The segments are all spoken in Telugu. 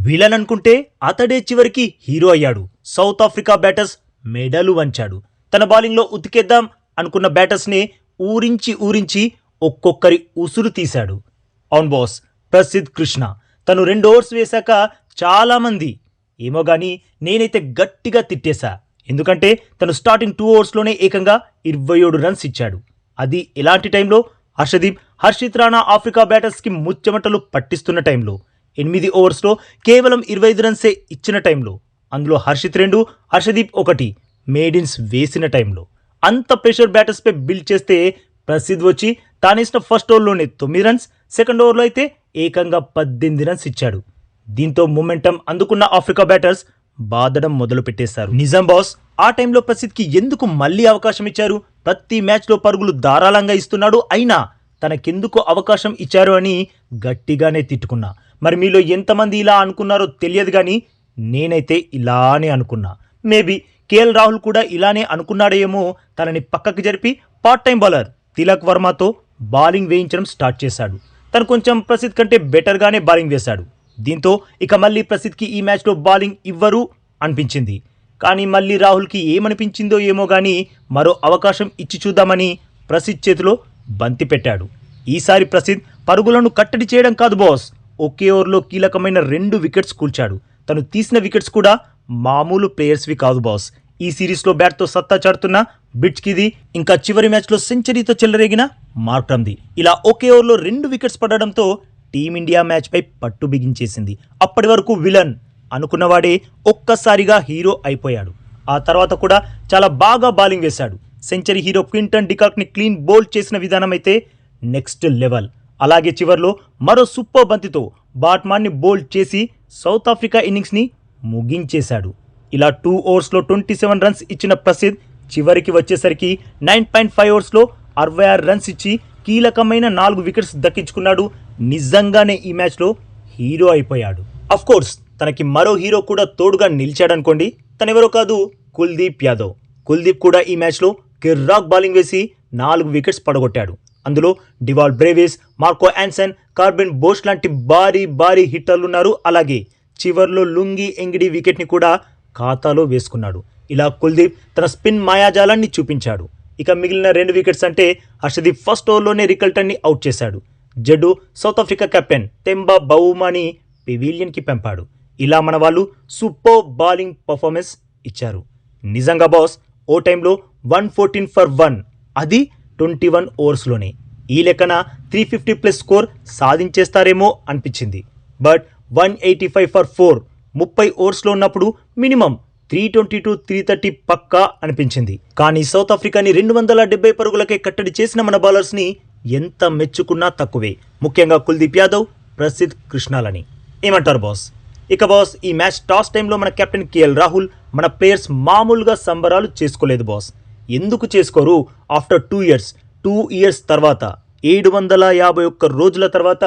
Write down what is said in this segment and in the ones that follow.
వీళ్ళననుకుంటే అతడే చివరికి హీరో అయ్యాడు. సౌత్ ఆఫ్రికా బ్యాటర్స్ మెడలు వంచాడు. తన బౌలింగ్లో ఉతికేద్దాం అనుకున్న బ్యాటర్స్ని ఊరించి ఊరించి ఒక్కొక్కరి ఉసురు తీశాడు. అవును బాస్ ప్రసిద్ధ్ కృష్ణ. తను రెండు ఓవర్స్ వేశాక చాలామంది ఏమో గాని నేనైతే గట్టిగా తిట్టేశా. ఎందుకంటే తను స్టార్టింగ్ టూ ఓవర్స్లోనే ఏకంగా ఇరవై ఏడు రన్స్ ఇచ్చాడు. అది ఎలాంటి టైంలో? హర్షదీప్ హర్షిత్ రాణా ఆఫ్రికా బ్యాటర్స్కి ముచ్చెమటలు పట్టిస్తున్న టైంలో. ఎనిమిది ఓవర్స్లో కేవలం ఇరవై ఐదు రన్సే ఇచ్చిన టైంలో. అందులో హర్షిత్ రెండు హర్షదీప్ ఒకటి మేడిన్స్ వేసిన టైంలో. అంత ప్రెషర్ బ్యాటర్స్పై బిల్డ్ చేస్తే ప్రసిద్ధి వచ్చి తానేసిన ఫస్ట్ ఓవర్లోనే తొమ్మిది రన్స్ సెకండ్ ఓవర్లో అయితే ఏకంగా పద్దెనిమిది రన్స్ ఇచ్చాడు. దీంతో మొమెంటం అందుకున్న ఆఫ్రికా బ్యాటర్స్ బాదడం మొదలు పెట్టేశారు నిజాం బాస్ ఆ టైంలో ప్రసిద్ధికి ఎందుకు మళ్ళీ అవకాశం ఇచ్చారు? ప్రతి మ్యాచ్లో పరుగులు ధారాళంగా ఇస్తున్నాడు. అయినా తనకెందుకు అవకాశం ఇచ్చారు అని గట్టిగానే తిట్టుకున్నా. మరి మీలో ఎంతమంది ఇలా అనుకున్నారో తెలియదు కానీ నేనైతే ఇలానే అనుకున్నా. మేబీ కేఎల్ రాహుల్ కూడా ఇలానే అనుకున్నాడేమో తనని పక్కకి జరిపి పార్ట్ టైం బౌలర్ తిలక్ వర్మతో బౌలింగ్ వేయించడం స్టార్ట్ చేశాడు. తను కొంచెం ప్రసిద్ధ్ కంటే బెటర్గానే బౌలింగ్ వేశాడు. దీంతో ఇక మళ్ళీ ప్రసిద్ధ్కి ఈ మ్యాచ్లో బౌలింగ్ ఇవ్వరు అనిపించింది. కానీ మళ్ళీ రాహుల్కి ఏమనిపించిందో ఏమో కానీ మరో అవకాశం ఇచ్చి చూద్దామని ప్రసిద్ధ్ చేతిలో బంతి పెట్టాడు. ఈసారి ప్రసిద్ధ్ పరుగులను కట్టడి చేయడం కాదు బాస్ ఒకే ఓవర్లో కీలకమైన రెండు వికెట్స్ కూల్చాడు. తను తీసిన వికెట్స్ కూడా మామూలు ప్లేయర్స్వి కాదు బాస్. ఈ సిరీస్లో బ్యాట్తో సత్తా చాడుతున్న బిట్స్కిది ఇంకా చివరి మ్యాచ్లో సెంచరీతో చెలరేగిన మార్క్రమ్ది. ఇలా ఒకే ఓవర్లో రెండు వికెట్స్ పడడంతో టీమిండియా మ్యాచ్పై పట్టు బిగించేసింది. అప్పటి వరకు విలన్ అనుకున్నవాడే ఒక్కసారిగా హీరో అయిపోయాడు. ఆ తర్వాత కూడా చాలా బాగా బౌలింగ్ వేశాడు. సెంచరీ హీరో క్వింటన్ డికాక్ని క్లీన్ బోల్డ్ చేసిన విధానం అయితే నెక్స్ట్ లెవెల్. అలాగే చివర్లో మరో సూపర్ బంతితో బాట్మాన్ని బౌల్డ్ చేసి సౌత్ ఆఫ్రికా ఇన్నింగ్స్ని ముగించేశాడు. ఇలా టూ ఓవర్స్లో ట్వంటీ సెవెన్ రన్స్ ఇచ్చిన ప్రసిద్ధ్ చివరికి వచ్చేసరికి నైన్ పాయింట్ ఫైవ్ ఓవర్స్లో అరవై ఆరు రన్స్ ఇచ్చి కీలకమైన నాలుగు వికెట్స్ దక్కించుకున్నాడు. నిజంగానే ఈ మ్యాచ్లో హీరో అయిపోయాడు. అఫ్ కోర్స్ తనకి మరో హీరో కూడా తోడుగా నిలిచాడనుకోండి. తనెవరో కాదు కుల్దీప్ యాదవ్. కుల్దీప్ కూడా ఈ మ్యాచ్లో కిర్రాక్ బౌలింగ్ వేసి నాలుగు వికెట్స్ పడగొట్టాడు. అందులో Dewald Brevis Marco Jansen Corbin Bosch లాంటి భారీ భారీ హిట్టర్లు ఉన్నారు. అలాగే చివర్లో లుంగి ఎంగిడి వికెట్ని కూడా ఖాతాలో వేసుకున్నాడు. ఇలా కుల్దీప్ తన స్పిన్ మాయాజాలాన్ని చూపించాడు. ఇక మిగిలిన రెండు వికెట్స్ అంటే హర్షదీప్ ఫస్ట్ ఓవర్లోనే రికల్టన్ని అవుట్ చేశాడు. Jaddu South Africa captain Temba బౌమాని పెవిలియన్కి పంపాడు. ఇలా మన వాళ్ళు సూపర్ బౌలింగ్ పర్ఫార్మెన్స్ ఇచ్చారు. నిజంగా బాస్ ఓ టైంలో వన్ ఫోర్టీన్ ఫర్ వన్. అది ట్వంటీ వన్ ఓవర్స్లోనే ఈ లెక్కన త్రీ ఫిఫ్టీ ప్లస్ స్కోర్ సాధించేస్తారేమో అనిపించింది. But one eighty five for four ముప్పై ఓవర్స్లో ఉన్నప్పుడు minimum three twenty to three thirty పక్కా అనిపించింది. కానీ సౌత్ ఆఫ్రికాని రెండు వందల డెబ్బై పరుగులకే కట్టడి చేసిన మన బౌలర్స్ని ఎంత మెచ్చుకున్నా తక్కువే. ముఖ్యంగా కుల్దీప్ యాదవ్ ప్రసిద్ధ్ కృష్ణాలని. ఏమంటారు బాస్? ఇక బాస్ ఈ మ్యాచ్ టాస్ టైంలో మన కెప్టెన్ కేఎల్ రాహుల్ మన ప్లేయర్స్ మామూలుగా సంబరాలు చేసుకోలేదు బాస్. ఎందుకు చేసుకోరు? After two years two years తర్వాత ఏడు వందల యాభై ఒక్క రోజుల తర్వాత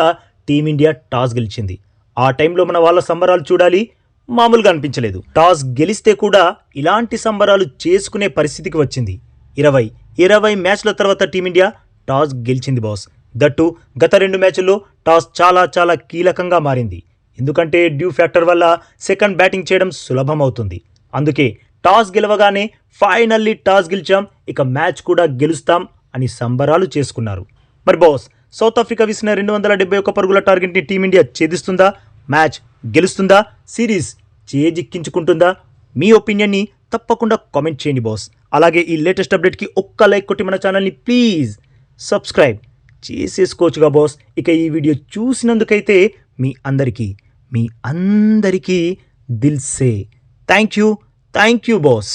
టీమిండియా టాస్ గెలిచింది. ఆ టైంలో మన వాళ్ళ సంబరాలు చూడాలి మామూలుగా అనిపించలేదు. టాస్ గెలిస్తే కూడా ఇలాంటి సంబరాలు చేసుకునే పరిస్థితికి వచ్చింది. ఇరవై ఇరవై మ్యాచ్ల తర్వాత టీమిండియా టాస్ గెలిచింది బాస్. దట్టు గత రెండు మ్యాచ్ల్లో టాస్ చాలా చాలా కీలకంగా మారింది. ఎందుకంటే డ్యూ ఫ్యాక్టర్ వల్ల సెకండ్ బ్యాటింగ్ చేయడం సులభం అవుతుంది అందుకే టాస్ గెలవగానే ఫైనల్లీ టాస్ గెలిచాం. ఇక మ్యాచ్ కూడా గెలుస్తాం అని సంబరాలు చేసుకున్నారు. మరి బాస్ సౌత్ ఆఫ్రికా విసిన రెండు వందల డెబ్బై ఒక్క పరుగుల టార్గెట్ని టీమిండియా ఛేదిస్తుందా? మ్యాచ్ గెలుస్తుందా? సిరీస్ చేజిక్కించుకుంటుందా మీ ఒపీనియన్ని తప్పకుండా కామెంట్ చేయండి బాస్. అలాగే ఈ లేటెస్ట్ అప్డేట్కి ఒక్క లైక్ కొట్టి మన ఛానల్ని ప్లీజ్ సబ్స్క్రైబ్ చేసేసుకోవచ్చుగా బాస్. ఇక ఈ వీడియో చూసినందుకైతే మీ అందరికీ మీ అందరికీ దిల్సే thank you. Thank you boss